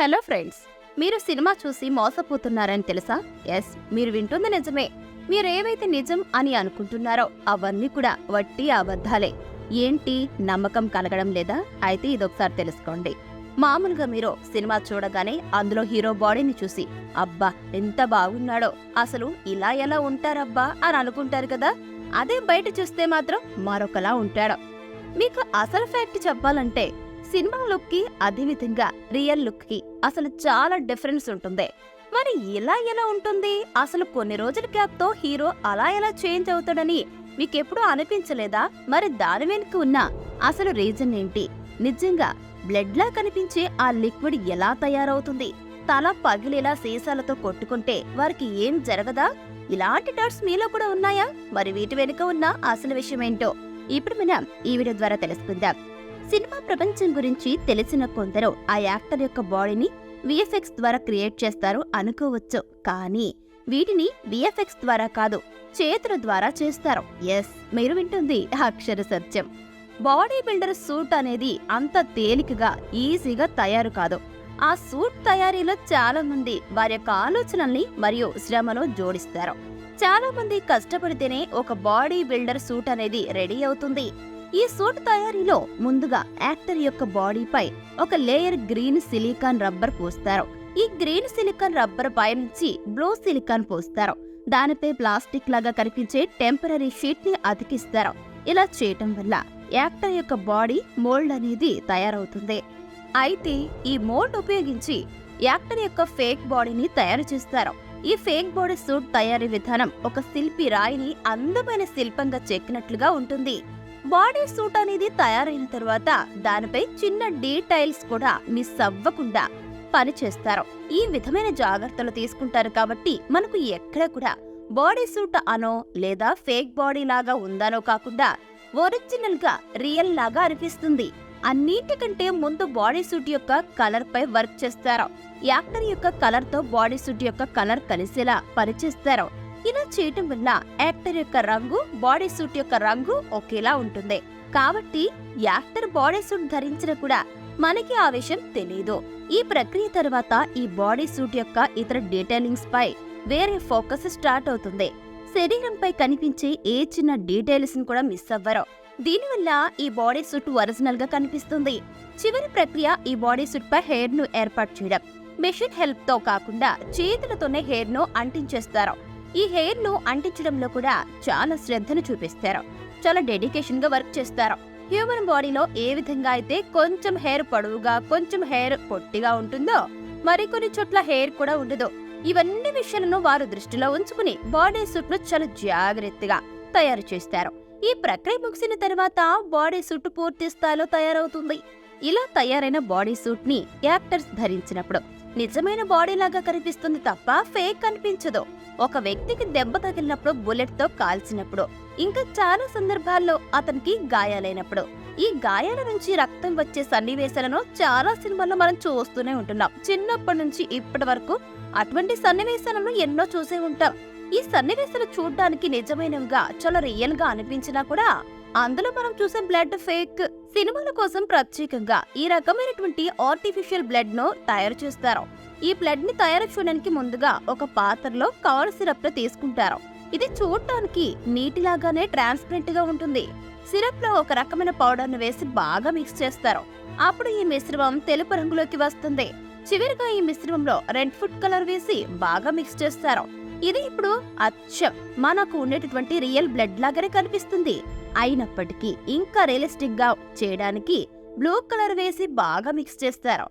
Hello friends మీరు cinema చూసి మోసపోతున్నారని తెలుసా? ఎస్ మీరు వింటుంది నిజమే. మీరు ఏవైతే నిజం అని అనుకుంటున్నారో అవన్నీ కూడా వట్టి అబద్ధాలే. ఏంటి? నమ్మకం కలగడం లేదా? అయితే ఇదొకసారి తెలుసుకోండి. మామూలుగా మీరు సినిమా చూడగానే అందులో హీరో బాడీని చూసి అబ్బా ఎంత బాగున్నాడో. అసలు ఇలా ఎలా ఉంటారబ్బా? అని అనుకుంటారు కదా? అదే బయట చూస్తే మాత్రం మరొకలా ఉంటాడు. మీకు అసలు ఫ్యాక్ట్ చెప్పాలంటే సినిమా లుక్కి అదేవిధంగా రియల్ లుక్కి అసలు చాలా డిఫరెన్స్ ఉంటుంది. మరి ఇలా ఎలా ఉంటుంది? అసలు కొన్ని రోజుల గ్యాప్తో హీరో అలా ఎలా చేంజ్ అవుతాడని మీకెప్పుడు అనిపించలేదా? మరి దాని వెనుక ఉన్న అసలు రీజన్ ఏంటి? నిజంగా బ్లడ్ లా కనిపించే ఆ లిక్విడ్ ఎలా తయారవుతుంది? తల పగిలేలా సీసాలతో కొట్టుకుంటే వారికి ఏం జరగదా? ఇలాంటి డౌట్స్ మీలో కూడా ఉన్నాయా? మరి వీటి వెనుక ఉన్న అసలు విషయం ఏంటో ఇప్పుడు మనం ఈ వీడియో ద్వారా తెలుసుకుందాం. సినిమా ప్రపంచం గురించి తెలిసిన కొందరు ఆ యాక్టర్ యొక్క బాడీని విఎఫ్ఎక్స్ ద్వారా క్రియేట్ చేస్తారు అనుకోవచ్చు. కానీ వీటిని విఎఫ్ఎక్స్ ద్వారా కాదు చేతుల ద్వారా చేస్తారు. ఎస్ మీరు వింటుంది అక్షర సత్యం. బాడీ బిల్డర్ సూట్ అనేది అంత తేలికగా ఈజీగా తయారు కాదు. ఆ సూట్ తయారీలో చాలా మంది వారి యొక్క ఆలోచనల్ని మరియు శ్రమను జోడిస్తారు. చాలా మంది కష్టపడితేనే ఒక బాడీ బిల్డర్ సూట్ అనేది రెడీ అవుతుంది. ఈ సూట్ తయారీలో ముందుగా యాక్టర్ యొక్క బాడీపై ఒక లేయర్ గ్రీన్ సిలికాన్ రబ్బర్ పూస్తారు. ఈ గ్రీన్ సిలికాన్ రబ్బర్ పై నుంచి బ్లూ సిలికాన్ పూస్తారు. దానిపై ప్లాస్టిక్ లాగా కనిపించే టెంపరీ షీట్ని అతికిస్తారు. ఇలా చేయటం వల్ల యాక్టర్ యొక్క బాడీ మోల్డ్ అనేది తయారవుతుంది. అయితే ఈ మోల్డ్ ఉపయోగించి యాక్టర్ యొక్క ఫేక్ బాడీని తయారు చేస్తారు. ఈ ఫేక్ బాడీ సూట్ తయారీ విధానం ఒక శిల్పి రాయిని అందమైన శిల్పంగా చెక్కినట్లుగా ఉంటుంది. బాడీ సూట్ అనేది తయారైన తర్వాత దానిపై చిన్న డీటైల్స్ కూడా మిస్ అవ్వకుండా పనిచేస్తారు ఈ విధమైన జాగ్రత్తలు తీసుకుంటారు కాబట్టి మనకు ఎక్కడ కూడా బాడీ సూట్ అనో లేదా ఫేక్ బాడీ లాగా ఉందనో కాకుండా ఒరిజినల్గా రియల్ లాగా అనిపిస్తుంది. అన్నిటికంటే ముందు బాడీ సూట్ యొక్క కలర్ పై వర్క్ చేస్తారు. యాక్టర్ యొక్క కలర్తో బాడీ సూట్ యొక్క కలర్ కలిసేలా పనిచేస్తారు. ఇలా చేయటం వల్ల యాక్టర్ యొక్క రంగు బాడీ సూట్ యొక్క రంగు ఒకేలా ఉంటుంది. కాబట్టి యాక్టర్ బాడీ సూట్ ధరించిన కూడా మనకి ఆ విషయం తెలియదు ఈ ప్రక్రియ తర్వాత ఈ బాడీ సూట్ యొక్క ఇతర డీటెయిలింగ్స్ పై వేరే ఫోకస్ స్టార్ట్ అవుతుంది. శరీరంపై కనిపించే ఏ చిన్న డీటెయిల్స్ కూడా మిస్ అవ్వరు. దీనివల్ల ఈ బాడీ సూట్ ఒరిజినల్గా కనిపిస్తుంది. చివరి ప్రక్రియ ఈ బాడీ సూట్ పై హెయిర్ను ఏర్పాటు చేయడం. మెషిన్ హెల్ప్తో కాకుండా చేతులతోనే హెయిర్ను అంటించేస్తారు. ఈ హెయిర్ను అంటించడంలో కూడా చాలా శ్రద్ధను చూపిస్తారు. చాలా డెడికేషన్గా వర్క్ చేస్తారు. హ్యూమన్ బాడీలో ఏ విధంగా అయితే కొంచెం హెయిర్ పొడవుగా కొంచెం హెయిర్ పొట్టిగా ఉంటుందో మరికొన్ని చోట్ల హెయిర్ కూడా ఉండదు. ఇవన్నీ విషయాలను వారు దృష్టిలో ఉంచుకుని బాడీ సూట్ను చాలా జాగ్రత్తగా తయారు చేస్తారు. ఈ ప్రక్రియ ముగిసిన తర్వాత బాడీ సూట్ పూర్తి స్థాయిలో తయారవుతుంది. ఇలా తయారైన బాడీ సూట్ని యాక్టర్స్ ధరించినప్పుడు నిజమైన బాడీ లాగా కనిపిస్తుంది తప్ప ఫేక్ కనిపించదు ఒక వ్యక్తికి దెబ్బ తగిలినప్పుడు బుల్లెట్తో కాల్చినప్పుడు ఇంకా చాలా సందర్భాల్లో అతనికి గాయాలైనప్పుడు. ఈ గాయాల నుంచి రక్తం వచ్చే సన్నివేశాలను చాలా సినిమాల్లో మనం చూస్తూనే ఉంటున్నాం. చిన్నప్పటి నుంచి ఇప్పటి వరకు అటువంటి సన్నివేశాలను ఎన్నో చూసే ఉంటాం. ఈ సన్నివేశాలు చూడడానికి నిజమైనవిగా చాలా రియల్గా అనిపించినా కూడా అందులో మనం చూసే బ్లడ్ ఫేక్ సినిమాల కోసం ప్రత్యేకంగా ఈ రకమైనటువంటి ఆర్టిఫిషియల్ బ్లడ్ను తయారు చేస్తారు. ఈ బ్లడ్ని తయారు చేయడానికి ముందుగా ఒక పాత్రలో కవర్ సిరప్ను తీసుకుంటారు. ఇది చూడటానికి నీటిలాగానే ట్రాన్స్పరెంట్గా ఉంటుంది. సిరప్లో ఒక రకమైన పౌడర్ను వేసి బాగా మిక్స్ చేస్తారు. అప్పుడు ఈ మిశ్రమం తెలుపు రంగులోకి వస్తుంది. చివరిగా ఈ మిశ్రమంలో రెడ్ ఫుడ్ కలర్ వేసి బాగా మిక్స్ చేస్తారు. ఇది ఇప్పుడు అచ్చం. మనకు ఉండేటటువంటి రియల్ బ్లడ్ లాగానే కనిపిస్తుంది. అయినప్పటికీ ఇంకా రియలిస్టిక్గా చేయడానికి బ్లూ కలర్ వేసి బాగా మిక్స్ చేస్తారు.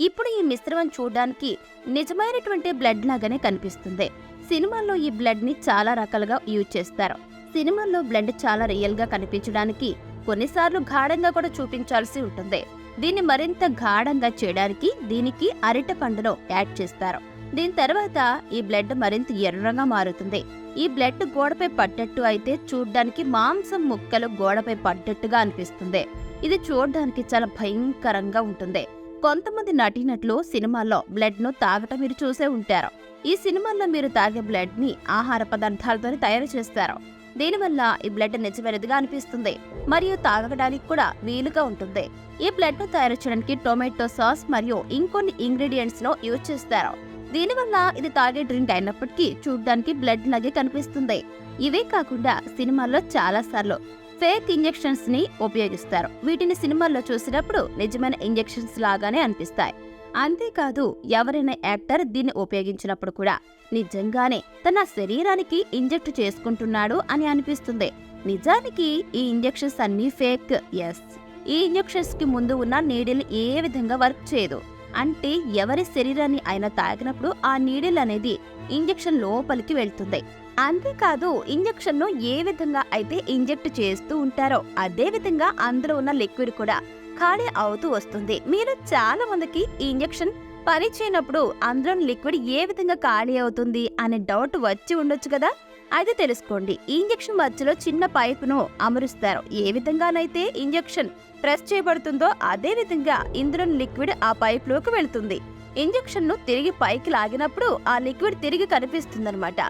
ఇప్పుడు ఈ మిశ్రమం చూడడానికి నిజమైనటువంటి బ్లడ్ లాగానే కనిపిస్తుంది. సినిమాల్లో ఈ బ్లడ్ని చాలా రకాలుగా యూజ్ చేస్తారు. సినిమాల్లో బ్లడ్ చాలా రియల్గా కనిపించడానికి కొన్నిసార్లు గాఢంగా కూడా చూపించాల్సి ఉంటుంది. దీన్ని మరింత గాఢంగా చేయడానికి దీనికి అరటి పండును యాడ్ చేస్తారు. దీని తర్వాత ఈ బ్లడ్ మరింత ఎర్రగా మారుతుంది. ఈ బ్లడ్ గోడపై పడ్డట్టు అయితే చూడ్డానికి మాంసం ముక్కలు గోడపై పడ్డట్టుగా అనిపిస్తుంది. ఇది చూడడానికి చాలా భయంకరంగా ఉంటుంది. కొంతమంది నటినట్లు సినిమాల్లో బ్లడ్ను తాగటం మీరు చూసే ఉంటారు. ఈ సినిమాల్లో మీరు తాగే బ్లడ్ని ఆహార పదార్థాలతో తయారు చేస్తారు. దీనివల్ల ఈ బ్లడ్ నిజమైనదిగా అనిపిస్తుంది. మరియు తాగడానికి కూడా వీలుగా ఉంటుంది. ఈ బ్లడ్ను తయారు చేయడానికి టొమాటో సాస్ మరియు ఇంకొన్ని ఇంగ్రీడియంట్స్ను యూజ్ చేస్తారు. దీనివల్ల ఇది తాగే డ్రింక్ అయినప్పటికీ చూడ్డానికి బ్లడ్ లాగే కనిపిస్తుంది. ఇవే కాకుండా సినిమాల్లో చాలా సార్లు ఫేక్ ఇంజెక్షన్స్ని ఉపయోగిస్తారు. వీటిని సినిమాల్లో చూసినప్పుడు నిజమైన ఇంజెక్షన్స్ లాగానే అనిపిస్తాయి. అంతేకాదు ఎవరైనా యాక్టర్ దీన్ని ఉపయోగించినప్పుడు కూడా నిజంగానే తన శరీరానికి ఇంజెక్ట్ చేసుకుంటున్నాడు అని అనిపిస్తుంది. నిజానికి ఈ ఇంజెక్షన్స్ అన్నీ ఫేక్. ఎస్. ఈ ఇంజెక్షన్స్కి ముందు ఉన్న నీడిల్ ఏ విధంగా వర్క్ చేయదు. అంటే ఎవరి శరీరాన్ని అయినా తాకినప్పుడు ఆ నీడిల్ అనేది ఇంజెక్షన్ లోపలికి వెళ్తుంది. అంతేకాదు ఇంజెక్షన్ను ఏ విధంగా అయితే ఇంజెక్ట్ చేస్తూ ఉంటారో అదే విధంగా అందులో ఉన్న లిక్విడ్ కూడా ఖాళీ అవుతూ వస్తుంది. మీరు చాలా మందికి ఈ ఇంజెక్షన్ పని చేయనప్పుడు అందులో లిక్విడ్ ఏ విధంగా ఖాళీ అవుతుంది అనే డౌట్ వచ్చి ఉండొచ్చు కదా? అది తెలుసుకోండి. ఈ ఇంజెక్షన్ మధ్యలో చిన్న పైపును అమరుస్తారు. ఏ విధంగానైతే ఇంజెక్షన్ ప్రెస్ చేయబడుతుందో అదే విధంగా ఇందులో లిక్విడ్ ఆ పైప్లోకి వెళుతుంది. ఇంజెక్షన్ను తిరిగి పైకి లాగినప్పుడు ఆ లిక్విడ్ తిరిగి కనిపిస్తుందన్నమాట.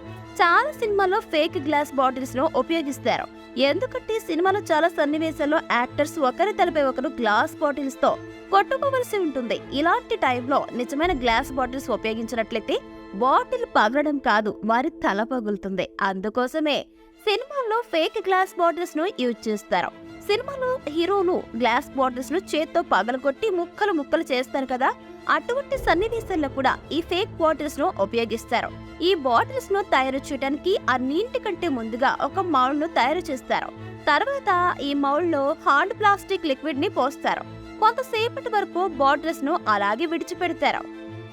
చాలా సినిమాల్లో ఫేక్ గ్లాస్ బాటిల్స్ను ఉపయోగిస్తారు. ఎందుకంటే సినిమాలో చాలా సన్నివేశాల్లో యాక్టర్స్ ఒకరి తలపై ఒకరు గ్లాస్ బాటిల్స్తో కొట్టుకోవలసి ఉంటుంది. ఇలాంటి టైంలో నిజమైన గ్లాస్ బాటిల్స్ ఉపయోగించినట్లయితే బాటిల్ పగలడం కాదు వారి తల పగులుతుంది. అందుకోసమే సినిమాల్లో ఫేక్ గ్లాస్ బాటిల్స్ను యూజ్ చేస్తారు. సినిమాలో హీరోలు గ్లాస్ బాటిల్స్ను చేత్తో పగలగొట్టి ముక్కలు ముక్కలు చేస్తారు కదా అటువంటి సన్నివేశాల్లో కూడా ఈ ఫేక్ బాటిల్స్ను ఉపయోగిస్తారు. ఈ బాటిల్స్ను తయారు చేయడానికి అన్నింటికంటే ముందుగా ఒక మౌల్ను తయారు చేస్తారు. తర్వాత ఈ మౌల్లో లో హార్డ్ ప్లాస్టిక్ లిక్విడ్ని పోస్తారు. కొంతసేపటి వరకు బాటిల్స్ను అలాగే విడిచిపెడతారు.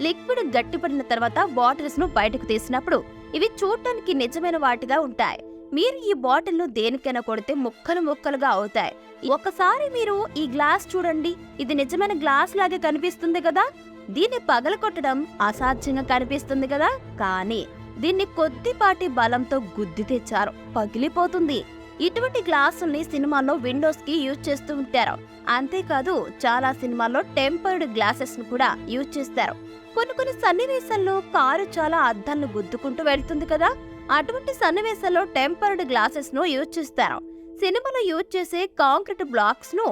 లిక్విడ్ గట్టిపడిన తర్వాత బాటిల్స్ను బయటకు తీసినప్పుడు ఇవి చూడటానికి నిజమైన వాటిగా ఉంటాయి. మీరు ఈ బాటిల్ను దేనికైనా కొడితే ముక్కలు ముక్కలుగా అవుతాయి. ఒకసారి మీరు ఈ గ్లాస్ చూడండి. ఇది నిజమైన గ్లాస్ లాగే కనిపిస్తుంది కదా. దీన్ని పగలకొట్టడం అసాధ్యంగా కనిపిస్తుంది కదా. కానీ దీన్ని కొద్దిపాటి బలంతో గుద్ది తెచ్చారు. పగిలిపోతుంది. ఇటువంటి గ్లాసుల్ని సినిమాల్లో విండోస్కి యూజ్ చేస్తూ ఉంటారు. అంతేకాదు చాలా సినిమాల్లో టెంపర్డ్ గ్లాసెస్ను కూడా యూజ్ చేస్తారు. కొన్ని కొన్ని సన్నివేశాల్లో కారు చాలా అద్దాలను గుద్దుకుంటూ వెళ్తుంది కదా. అటువంటి సన్నివేశాల్లో టెంపర్డ్ గ్లాసెస్ను యూజ్ చేస్తారు. సినిమాలో యూజ్ చేసే కాంక్రీట్ బ్లాక్స్ను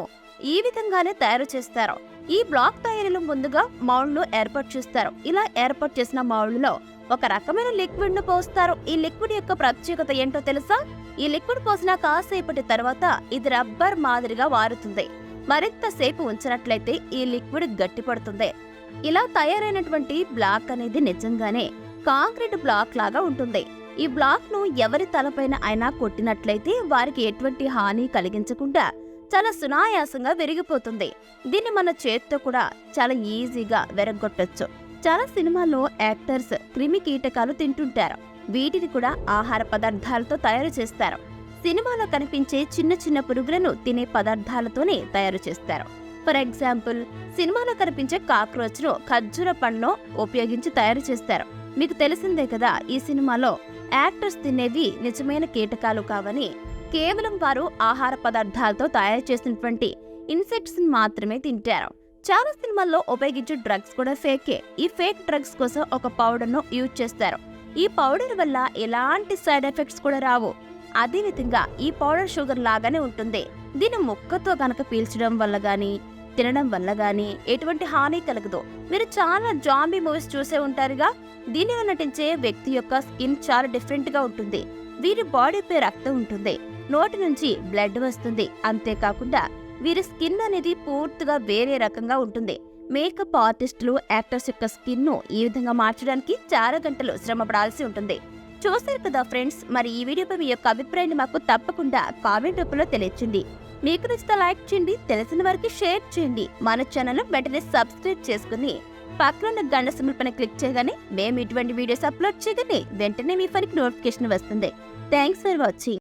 ఈ విధంగానే తయారు చేస్తారు. ఈ బ్లాక్ తయారీలో ముందుగా మౌల్డ్ను ఏర్పాటు చేస్తారు. ఇలా ఏర్పాటు చేసిన మౌల్డ్లో ఒక రకమైన లిక్విడ్ను పోస్తారు. ఈ లిక్విడ్ యొక్క ప్రత్యేకత ఏంటో తెలుసా? ఈ లిక్విడ్ పోసిన కాసేపటి తర్వాత ఇది రబ్బర్ మాదిరిగా వారుతుంది మరింత సేపు ఉంచినట్లయితే ఈ లిక్విడ్ గట్టిపడుతుంది. ఇలా తయారైనటువంటి బ్లాక్ అనేది నిజంగానే కాంక్రీట్ బ్లాక్ లాగా ఉంటుంది. ఈ బ్లాక్ను ఎవరి తలపైన అయినా కొట్టినట్లయితే వారికి ఎటువంటి హాని కలిగించకుండా చాలా సునాయాసంగా విరిగిపోతుంది. దీన్ని మన చేత్తో కూడా చాలా ఈజీగా విరగొట్టచ్చు చాలా సినిమాల్లో యాక్టర్స్ క్రిమి కీటకాలు తింటుంటారు. వీటిని కూడా ఆహార పదార్థాలతో తయారు చేస్తారు. సినిమాలో కనిపించే చిన్న చిన్న పురుగులను తినే పదార్థాలతోనే తయారు చేస్తారు. ఫర్ ఎగ్జాంపుల్ సినిమాలో కనిపించే కాక్రోచ్ను ఖర్జూర పండును ఉపయోగించి తయారు చేస్తారు. మీకు తెలిసిందే కదా ఈ సినిమాలో యాక్టర్స్ తినేవి నిజమైన కీటకాలు కావని కేవలం వారు ఆహార పదార్థాలతో తయారు చేసినటువంటి ఇన్సెక్ట్స్ మాత్రమే తింటారు. చాలా సినిమాల్లో ఉపయోగించే డ్రగ్స్ కూడా ఫేకే. ఈ ఫేక్ డ్రగ్స్ కోసం ఒక పౌడర్ను యూజ్ చేస్తారు. ఈ పౌడర్ వల్ల ఎలాంటి సైడ్ ఎఫెక్ట్స్ కూడా రావు. అదే విధంగా ఈ పౌడర్ షుగర్ లాగానే ఉంటుంది. దీన్ని ముక్కతో గనక పీల్చడం వల్ల కానీ తినడం వల్ల గాని ఎటువంటి హాని కలగదు. మీరు చాలా జాంబీ మూవీస్ చూసే ఉంటారుగా. దీనిలో నటించే వ్యక్తి యొక్క స్కిన్ చాలా డిఫరెంట్గా ఉంటుంది. వీరి బాడీపై రక్తం ఉంటుంది. నోటి నుంచి బ్లడ్ వస్తుంది. అంతేకాకుండా వీరి స్కిన్ అనేది పూర్తిగా వేరే రకంగా ఉంటుంది. మేకప్ ఆర్టిస్టులు యాక్టర్స్ యొక్క స్కిన్ను ఈ విధంగా మార్చడానికి చాలా గంటలు శ్రమ పడాల్సి ఉంటుంది. చూశారు కదా ఫ్రెండ్స్ మరి ఈ వీడియోపై మీ యొక్క అభిప్రాయాన్ని మాకు తప్పకుండా కామెంట్ రూపంలో తెలియచండి మీకు నచ్చితే లైక్ చేయండి తెలిసిన వారికి షేర్ చేయండి. మన ఛానల్ వెంటనే సబ్స్క్రైబ్ చేసుకుని పక్కన గంట సింబల్ పైన క్లిక్ చేయగానే మేము ఇటువంటి వీడియోస్ అప్లోడ్ చేయగానే వెంటనే మీ ఫోన్కి నోటిఫికేషన్ వస్తుంది. Thanks for watching.